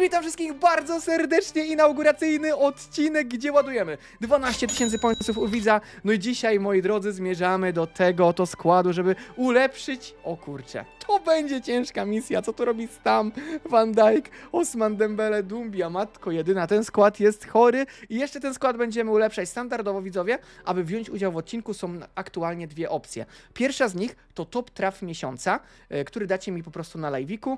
witam wszystkich bardzo serdecznie. Inauguracyjny odcinek, gdzie ładujemy 12 tysięcy pońców u widza. No i dzisiaj, moi drodzy, zmierzamy do tego oto składu, żeby ulepszyć... O kurczę, to będzie ciężka misja. Co tu robi Stam, Van Dijk, Osman Dembele, Dumbia, matko jedyna. Ten skład jest chory i jeszcze ten skład będziemy ulepszać standardowo, widzowie. Aby wziąć udział w odcinku są aktualnie dwie opcje. Pierwsza z nich to top traf miesiąca, e, który dacie mi po prostu na live'iku.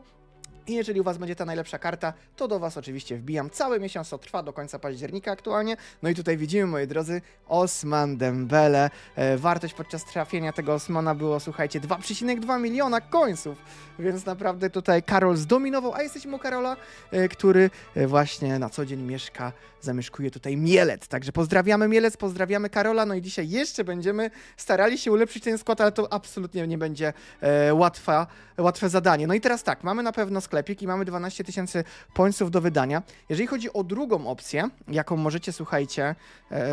I jeżeli u Was będzie ta najlepsza karta, to do Was oczywiście wbijam. Cały miesiąc to trwa do końca października aktualnie. No i tutaj widzimy, moi drodzy, Osman Dembele. E, wartość podczas trafienia tego Osmana było, słuchajcie, 2,2 miliona końców. Więc naprawdę tutaj Karol zdominował, a jesteśmy u Karola, e, który e, właśnie na co dzień mieszka, zamieszkuje tutaj Mielec. Także pozdrawiamy Mielec, pozdrawiamy Karola. No i dzisiaj jeszcze będziemy starali się ulepszyć ten skład, ale to absolutnie nie będzie e, łatwa, łatwe zadanie. No i teraz tak, mamy na pewno sklepik i mamy 12 tysięcy pońców do wydania. Jeżeli chodzi o drugą opcję, jaką możecie, słuchajcie, e,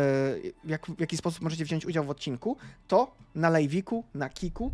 jak, w jaki sposób możecie wziąć udział w odcinku, to na live'iku, na kiku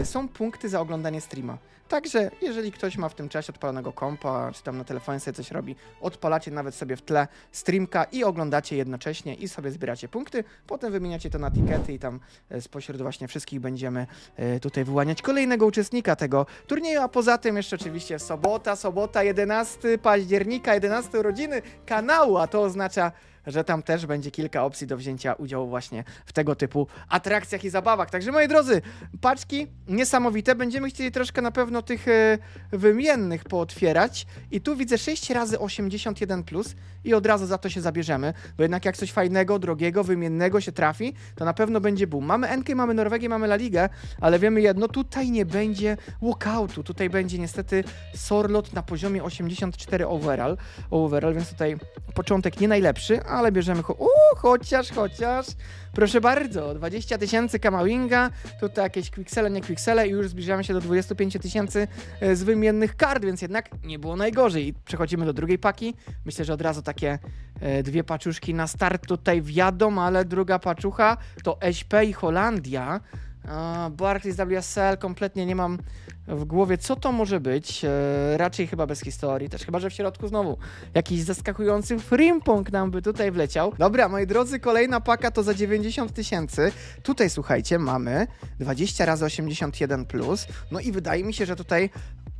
e, są punkty za oglądanie streama. Także jeżeli ktoś ma w tym czasie odpalonego kompa, czy tam na telefonie sobie coś robi, odpalacie nawet sobie w tle streamka i oglądacie jednocześnie i sobie zbieracie punkty, potem wymieniacie to na tikety i tam e, spośród właśnie wszystkich będziemy e, tutaj wyłaniać kolejnego uczestnika tego turnieju, a poza tym jeszcze oczywiście sobota, sobota 11 października, 11 urodziny kanału, a to oznacza że tam też będzie kilka opcji do wzięcia udziału właśnie w tego typu atrakcjach i zabawach. Także moi drodzy, paczki niesamowite. Będziemy chcieli troszkę na pewno tych e, wymiennych pootwierać. I tu widzę 6 razy 81 plus i od razu za to się zabierzemy, bo jednak jak coś fajnego, drogiego, wymiennego się trafi, to na pewno będzie boom. Mamy NK, mamy Norwegię, mamy La Ligę, ale wiemy jedno, tutaj nie będzie walkoutu. Tutaj będzie niestety Sorlot na poziomie 84 overall, overall więc tutaj początek nie najlepszy, ale bierzemy. Cho- o, chociaż, chociaż. Proszę bardzo, 20 tysięcy Kamawinga, tutaj jakieś quicksele, nie quicksele i już zbliżamy się do 25 tysięcy e, z wymiennych kart, więc jednak nie było najgorzej. I przechodzimy do drugiej paki. Myślę, że od razu takie e, dwie paczuszki na start tutaj wjadą, ale druga paczucha to SP i Holandia. A, Barclays WSL kompletnie nie mam w głowie, co to może być. E, raczej chyba bez historii, też chyba, że w środku znowu jakiś zaskakujący frimpong nam by tutaj wleciał. Dobra, moi drodzy, kolejna paka to za 90 tysięcy. Tutaj słuchajcie, mamy 20 razy 81 plus. No i wydaje mi się, że tutaj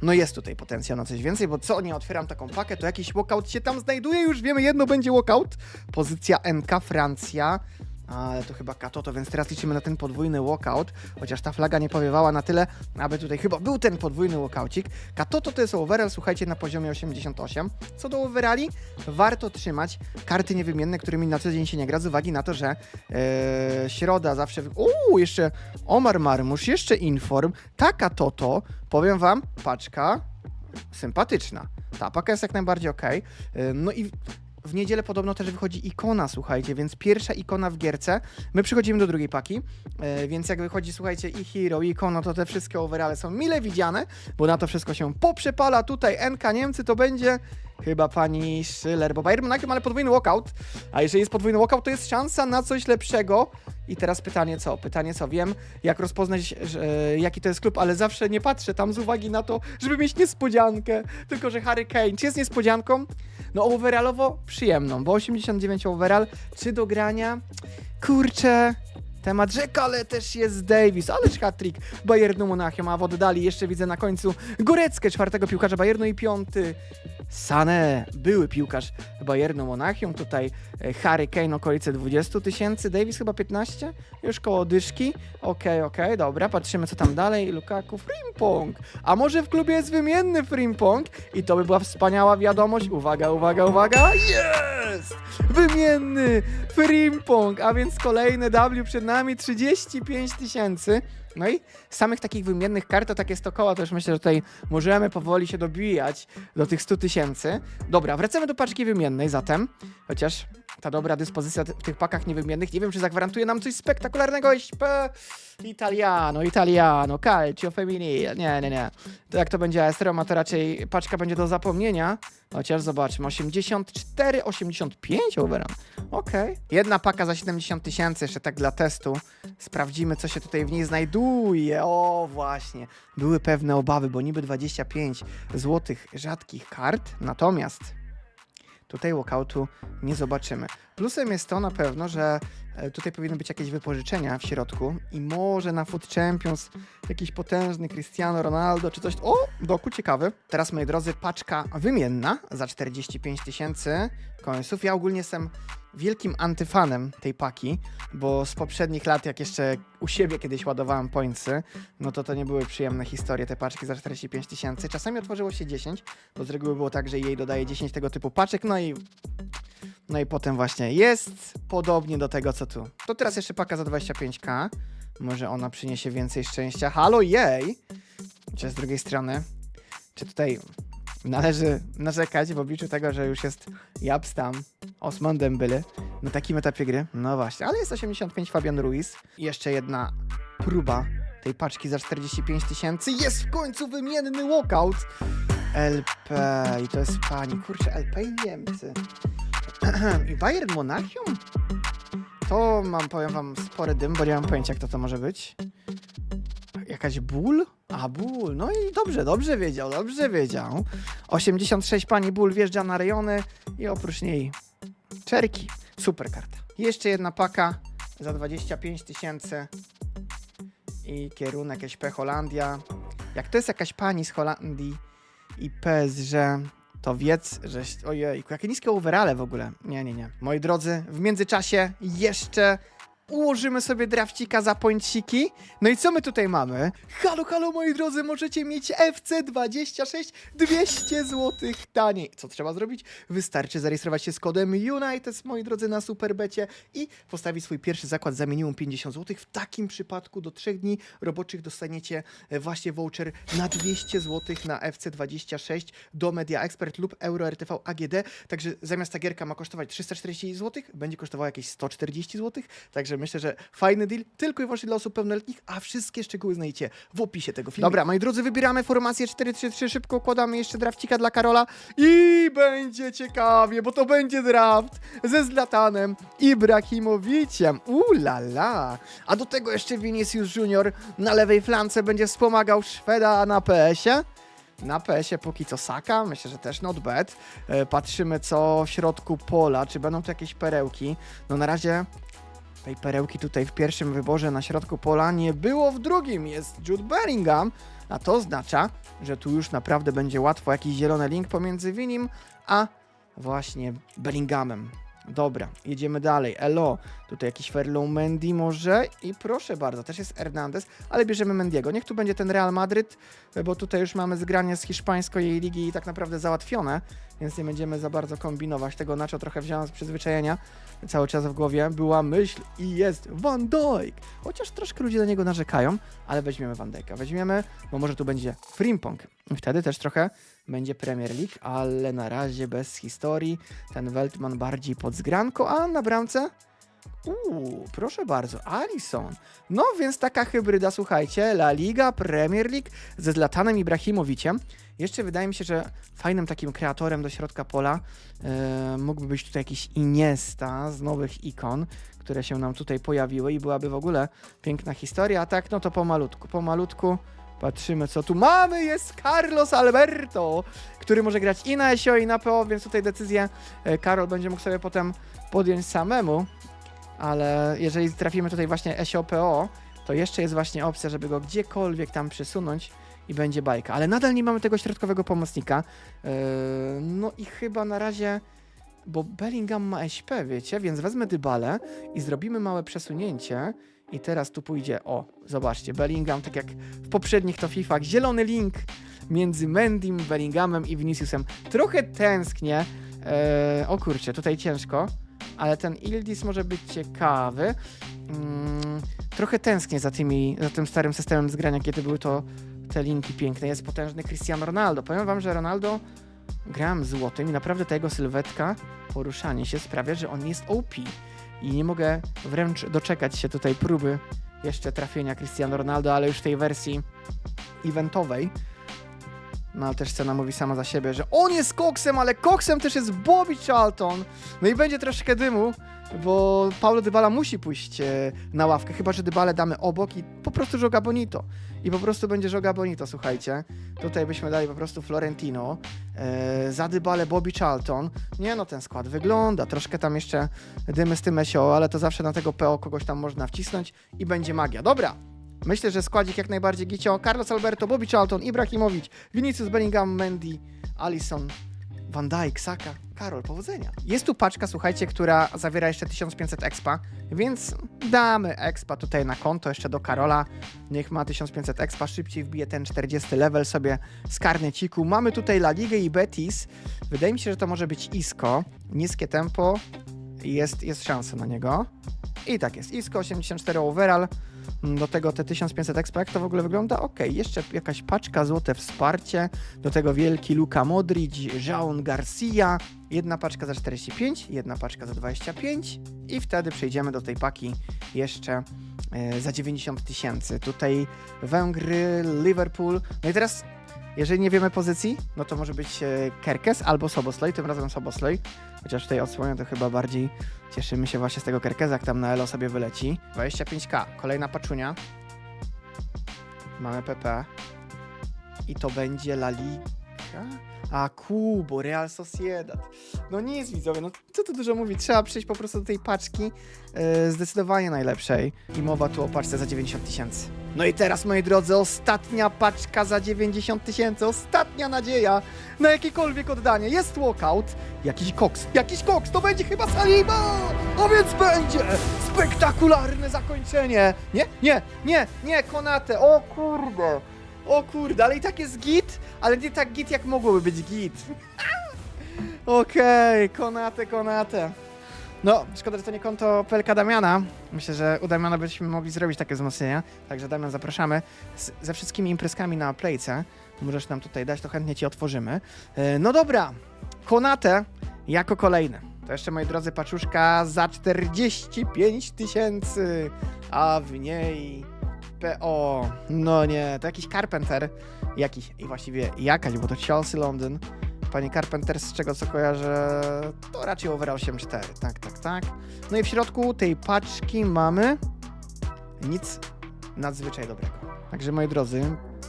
no jest tutaj potencjał na coś więcej, bo co nie otwieram taką pakę, to jakiś walkout się tam znajduje, już wiemy, jedno będzie walkout. Pozycja NK Francja. Ale to chyba Katoto, więc teraz liczymy na ten podwójny walkout, chociaż ta flaga nie powiewała na tyle, aby tutaj chyba był ten podwójny walkoucik. Katoto to jest overall, słuchajcie, na poziomie 88. Co do overalli, warto trzymać karty niewymienne, którymi na co dzień się nie gra, z uwagi na to, że e, środa zawsze... Uuu, jeszcze Omar Marmusz, jeszcze Inform, ta Katoto, powiem wam, paczka sympatyczna. Ta paka jest jak najbardziej ok. No i w niedzielę podobno też wychodzi ikona, słuchajcie, więc pierwsza ikona w gierce. My przechodzimy do drugiej paki, e, więc jak wychodzi, słuchajcie, i Hero, i Ikono, to te wszystkie overale są mile widziane, bo na to wszystko się poprzepala. Tutaj NK Niemcy to będzie chyba pani Schiller, bo Bayern Monachium, ale podwójny walkout. A jeżeli jest podwójny walkout, to jest szansa na coś lepszego. I teraz pytanie co? Pytanie co? Wiem, jak rozpoznać, że, jaki to jest klub, ale zawsze nie patrzę tam z uwagi na to, żeby mieć niespodziankę. Tylko, że Harry Kane, czy jest niespodzianką? No overallowo przyjemną, bo 89 overall, czy do grania? Kurczę, temat rzeka, ale też jest Davis, ależ hat-trick Bayernu Monachium, a w oddali jeszcze widzę na końcu Goreckę, czwartego piłkarza Bayernu i piąty Sané, były piłkarz Bayernu Monachium, tutaj e, Harry Kane okolice 20 tysięcy, Davis chyba 15, już koło dyszki, okej, okej, dobra, patrzymy co tam dalej, Lukaku, Frimpong, a może w klubie jest wymienny Frimpong? I to by była wspaniała wiadomość, uwaga, uwaga, uwaga, jest! Wymienny Frimpong, a więc kolejne W przed nami, 35 tysięcy. No i z samych takich wymiennych kart to takie 100 koła, to już myślę, że tutaj możemy powoli się dobijać do tych 100 tysięcy. Dobra, wracamy do paczki wymiennej zatem, chociaż ta dobra dyspozycja w tych pakach niewymiennych, nie wiem, czy zagwarantuje nam coś spektakularnego. SP Italiano, Italiano, Calcio Femminile, nie, nie, nie. To jak to będzie AS Roma, to raczej paczka będzie do zapomnienia. Chociaż zobaczmy, 84, 85 overall. Okej. Jedna paka za 70 tysięcy, jeszcze tak dla testu. Sprawdzimy, co się tutaj w niej znajduje. O, właśnie. Były pewne obawy, bo niby 25 złotych rzadkich kart, natomiast tutaj walkoutu nie zobaczymy. Plusem jest to na pewno, że tutaj powinny być jakieś wypożyczenia w środku i może na Foot Champions jakiś potężny Cristiano Ronaldo czy coś. O, doku ciekawy. Teraz, moi drodzy, paczka wymienna za 45 tysięcy końców. Ja ogólnie jestem wielkim antyfanem tej paki, bo z poprzednich lat, jak jeszcze u siebie kiedyś ładowałem pońcy, no to to nie były przyjemne historie, te paczki za 45 tysięcy. Czasami otworzyło się 10, bo z reguły było tak, że jej dodaje 10 tego typu paczek, no i no i potem właśnie jest podobnie do tego, co tu. To teraz jeszcze paka za 25k. Może ona przyniesie więcej szczęścia. Halo, jej! Czy z drugiej strony, czy tutaj należy narzekać w obliczu tego, że już jest Japstam, Osman Dembele na takim etapie gry? No właśnie, ale jest 85 Fabian Ruiz. Jeszcze jedna próba tej paczki za 45 tysięcy. Jest w końcu wymienny walkout! LP i to jest pani, kurczę, LP i Niemcy. I Bayern Monachium? To mam, powiem wam, spory dym, bo nie mam pojęcia, kto to może być. Jakaś ból? A, ból. No i dobrze, dobrze wiedział, dobrze wiedział. 86 pani ból wjeżdża na rejony i oprócz niej czerki. Super karta. Jeszcze jedna paka za 25 tysięcy i kierunek SP Holandia. Jak to jest jakaś pani z Holandii i PSG, to wiedz, że... Ojej, jakie niskie overale w ogóle. Nie, nie, nie. Moi drodzy, w międzyczasie jeszcze ułożymy sobie drafcika za pońciki. No i co my tutaj mamy? Halo, halo, moi drodzy, możecie mieć FC26 200 zł taniej. Co trzeba zrobić? Wystarczy zarejestrować się z kodem United, moi drodzy, na Superbecie i postawić swój pierwszy zakład za minimum 50 zł. W takim przypadku do 3 dni roboczych dostaniecie e, właśnie voucher na 200 zł na FC26 do Media Expert lub Euro RTV AGD. Także zamiast ta gierka ma kosztować 340 zł, będzie kosztowała jakieś 140 zł. Także myślę, że fajny deal tylko i wyłącznie dla osób pełnoletnich, a wszystkie szczegóły znajdziecie w opisie tego filmu. Dobra, moi drodzy, wybieramy formację 4-3-3, szybko układamy jeszcze drafcika dla Karola i będzie ciekawie, bo to będzie draft ze Zlatanem Ibrahimowiciem. Ulala! A do tego jeszcze Vinicius Junior na lewej flance będzie wspomagał Szweda na PS-ie. Na PS-ie póki co Saka, myślę, że też not bad. E, Patrzymy co w środku pola, czy będą tu jakieś perełki. No na razie tej perełki tutaj w pierwszym wyborze na środku pola nie było w drugim. Jest Jude Bellingham, a to oznacza, że tu już naprawdę będzie łatwo jakiś zielony link pomiędzy Winim a właśnie Bellinghamem. Dobra, jedziemy dalej. Elo, tutaj jakiś Ferlow Mendy może i proszę bardzo, też jest Hernandez, ale bierzemy Mendiego. Niech tu będzie ten Real Madryt, bo tutaj już mamy zgranie z hiszpańskiej ligi tak naprawdę załatwione, więc nie będziemy za bardzo kombinować. Tego Nacho trochę wziąłem z przyzwyczajenia, cały czas w głowie była myśl i jest Van Dijk. Chociaż troszkę ludzie na niego narzekają, ale weźmiemy Van Dijk'a. Weźmiemy, bo może tu będzie Frimpong. Wtedy też trochę będzie Premier League, ale na razie bez historii. Ten Weltman bardziej pod zgranką, a na bramce Uuu, proszę bardzo, Alison. No więc taka hybryda, słuchajcie, La Liga, Premier League ze Zlatanem Ibrahimowiciem. Jeszcze wydaje mi się, że fajnym takim kreatorem do środka pola e, mógłby być tutaj jakiś Iniesta z nowych ikon, które się nam tutaj pojawiły i byłaby w ogóle piękna historia. A tak, no to pomalutku, pomalutku. Patrzymy, co tu mamy. Jest Carlos Alberto, który może grać i na SEO, i na PO, więc tutaj decyzję e, Karol będzie mógł sobie potem podjąć samemu ale jeżeli trafimy tutaj właśnie SOPO, to jeszcze jest właśnie opcja, żeby go gdziekolwiek tam przesunąć i będzie bajka. Ale nadal nie mamy tego środkowego pomocnika. Yy, no i chyba na razie, bo Bellingham ma SP, wiecie, więc wezmę Dybale i zrobimy małe przesunięcie. I teraz tu pójdzie, o, zobaczcie, Bellingham, tak jak w poprzednich to FIFA, zielony link między Mendym, Bellinghamem i Viniciusem. Trochę tęsknię. Yy, o kurczę, tutaj ciężko ale ten Ildis może być ciekawy. Mm, trochę tęsknię za, tymi, za tym starym systemem zgrania, kiedy były to te linki piękne. Jest potężny Cristiano Ronaldo. Powiem wam, że Ronaldo grałem złotym i naprawdę ta jego sylwetka, poruszanie się sprawia, że on jest OP. I nie mogę wręcz doczekać się tutaj próby jeszcze trafienia Cristiano Ronaldo, ale już w tej wersji eventowej. No ale też scena mówi sama za siebie, że on jest koksem, ale koksem też jest Bobby Charlton. No i będzie troszkę dymu, bo Paulo Dybala musi pójść e, na ławkę, chyba że Dybale damy obok i po prostu żoga bonito. I po prostu będzie Joga Bonito, słuchajcie. Tutaj byśmy dali po prostu Florentino, e, Zadybale, Bobby Charlton. Nie no, ten skład wygląda, troszkę tam jeszcze dymy z tym SEO, ale to zawsze na tego PO kogoś tam można wcisnąć i będzie magia. Dobra, myślę, że składzik jak najbardziej gicio. Carlos Alberto, Bobby Charlton, Ibrahimowicz, Vinicius Bellingham, Mendy, Alisson, Van Dijk, Saka. Karol, powodzenia. Jest tu paczka, słuchajcie, która zawiera jeszcze 1500 expa, więc damy expa tutaj na konto jeszcze do Karola. Niech ma 1500 expa, szybciej wbije ten 40 level sobie z karneciku. Mamy tutaj La Ligę i Betis. Wydaje mi się, że to może być Isco. Niskie tempo, jest, jest szansa na niego. I tak jest, Isco 84 overall. Mm, Do tego te 1500 expa, jak to w ogóle wygląda? Ok, jeszcze jakaś paczka, złote wsparcie. Do tego wielki Luka Modric, Jaun Garcia. Jedna paczka za 45, jedna paczka za 25 i wtedy przejdziemy do tej paki jeszcze e, za 90 tysięcy. Tutaj Węgry, Liverpool. No i teraz, jeżeli nie wiemy pozycji, no to może być e, Kerkes albo Sobosloj, tym razem Sobosloj. Chociaż tutaj odsłonię to chyba bardziej cieszymy się właśnie z tego Kerkeza, jak tam na Elo sobie wyleci. 25k, kolejna paczunia. Mamy PP. I to będzie La Liga? A Kubo, Real Sociedad. No nic widzowie, no co tu dużo mówić, trzeba przyjść po prostu do tej paczki e, zdecydowanie najlepszej. I mowa tu o paczce za 90 tysięcy. No i teraz moi drodzy, ostatnia paczka za 90 tysięcy, ostatnia nadzieja na jakiekolwiek oddanie. Jest walkout, jakiś koks, jakiś koks, to będzie chyba Saliba! A więc będzie spektakularne zakończenie. Nie, nie, nie, nie, Konate, o kurde. O kurde, ale i tak jest git, ale nie tak git jak mogłoby być git. Okej, Konate, Konate. No, szkoda, że to nie konto PLK Damiana. Myślę, że u Damiana byśmy mogli zrobić takie wzmocnienia. Także Damian, zapraszamy z, ze wszystkimi imprezkami na Playce. Możesz nam tutaj dać, to chętnie ci otworzymy. E, No dobra, Konate jako kolejny. To jeszcze, moi drodzy, paczuszka za 45 tysięcy, a w niej PO. No nie, to jakiś Carpenter. Jakiś, i właściwie jakaś, bo to Chelsea London. Pani Carpenter, z czego co kojarzę, to raczej overall 8.4. Tak, tak, tak. No i w środku tej paczki mamy nic nadzwyczaj dobrego. Także moi drodzy,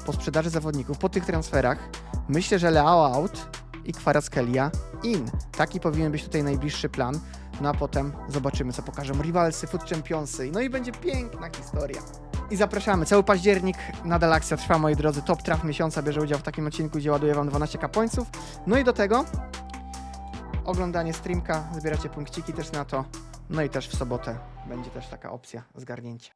po sprzedaży zawodników, po tych transferach, myślę, że Leao out i Kwaraskelia in. Taki powinien być tutaj najbliższy plan. No a potem zobaczymy, co pokażą rivalsy, foot championsy. No i będzie piękna historia. I zapraszamy. Cały październik nadal akcja trwa, moi drodzy. Top traf miesiąca bierze udział w takim odcinku, gdzie ładuję wam 12k pońców. No i do tego oglądanie streamka, zbieracie punkciki też na to. No i też w sobotę będzie też taka opcja zgarnięcia.